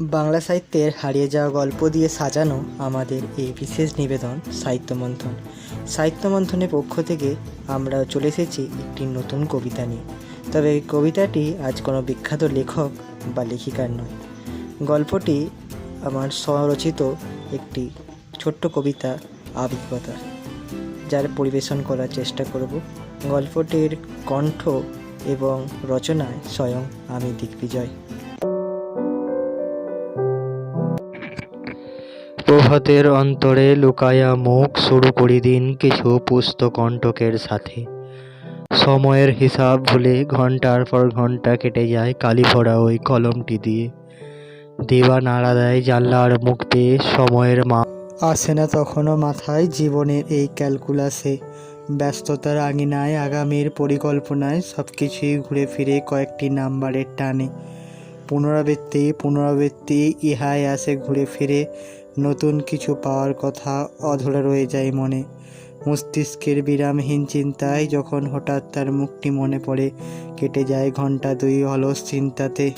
বাংলা সাহিত্যের হারিয়ে যাওয়া গল্প দিয়ে সাজানো আমাদের এই বিশেষ নিবেদন সাহিত্য মন্থন। সাহিত্য মন্থনের পক্ষ থেকে আমরা চলে এসেছি একটি নতুন কবিতা নিয়ে। তবে কবিতাটি আজ কোনো বিখ্যাত লেখক বা লেখিকার নয়। গল্পটি আমার স্বরচিত একটি ছোট্ট কবিতা আবেগিকতা যার পরিবেশন করার চেষ্টা করব। গল্পটির কণ্ঠ এবং রচনায় স্বয়ং আমি দিগ্বিজয়। প্রভাতের অন্তরে লুকায়া মুখ শুরু করি দিন কিছু পুস্তকণ্টকের সাথে। সময়ের হিসাব ভুলে ঘণ্টার পর ঘণ্টা কেটে যায় কালি ভরা ওই কলমটি দিয়ে। দেবা নাড়া দেয় জানলার মুখ পেয়ে সময়ের মা আসে না তখনও মাথায় জীবনের এই ক্যালকুলাসে। ব্যস্ততার আঙিনায়, আগামীর পরিকল্পনায় সব কিছুই ঘুরে ফিরে কয়েকটি নাম্বারের টানে। পুনরাবৃত্তি পুনরাবৃত্তি, ইহাই আসে ঘুরে ফিরে নতুন কিছু পাওয়ার কথা অধরা রয়ে যায় মনে। মস্তিষ্কের বিরামহীন চিন্তায় যখন হঠাৎ তার মুখটি মনে পড়ে, কেটে যায় ঘণ্টা দুই অলস চিন্তাতে।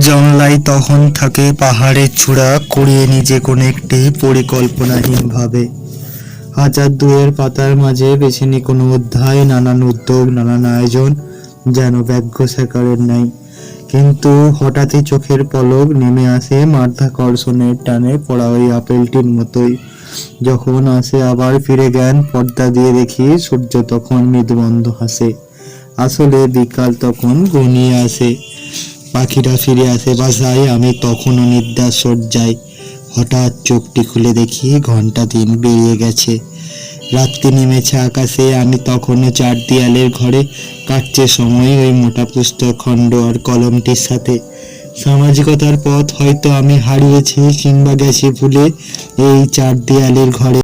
জংলাই তখন থাকে পাহাড়ের চূড়া কুড়িয়ে নিজে কোন একটি পরিকল্পনাহীনভাবে হাজার দুয়ের পাতার মাঝে বেছে নি কোনো অধ্যায়, নানান উদ্যোগ, নানান আয়োজন যেন ব্যাঘ্য শেখারের নাই। কিন্তু হঠাৎই চোখের পলক নেমে আসে মাধ্যাকর্ষণের টানে পড়া ওই আপেলটির মতোই। যখন আসে আবার ফিরে জ্ঞান, পর্দা দিয়ে দেখি সূর্য তখন মৃদুবন্ধ হাসে। আসলে বিকাল তখন ঘনিয়ে আসে। পাখিরা ফিরে আসে বাসায়, আমি তখনও নিদ্রা সজ্জায় হঠাৎ চোখটি খুলে দেখি ঘণ্টা দিন বেরিয়ে গেছে। রাত্রি নেমেছে আকাশে, আমি তখনও চার দেয়ালের ঘরে কাটছে সময় ওই মোটা পুস্তক খণ্ড আর কলমটির সাথে। সামাজিকতার পথ হয়তো আমি হারিয়েছি কিংবা গেছি ভুলে এই চার দেয়ালের ঘরে।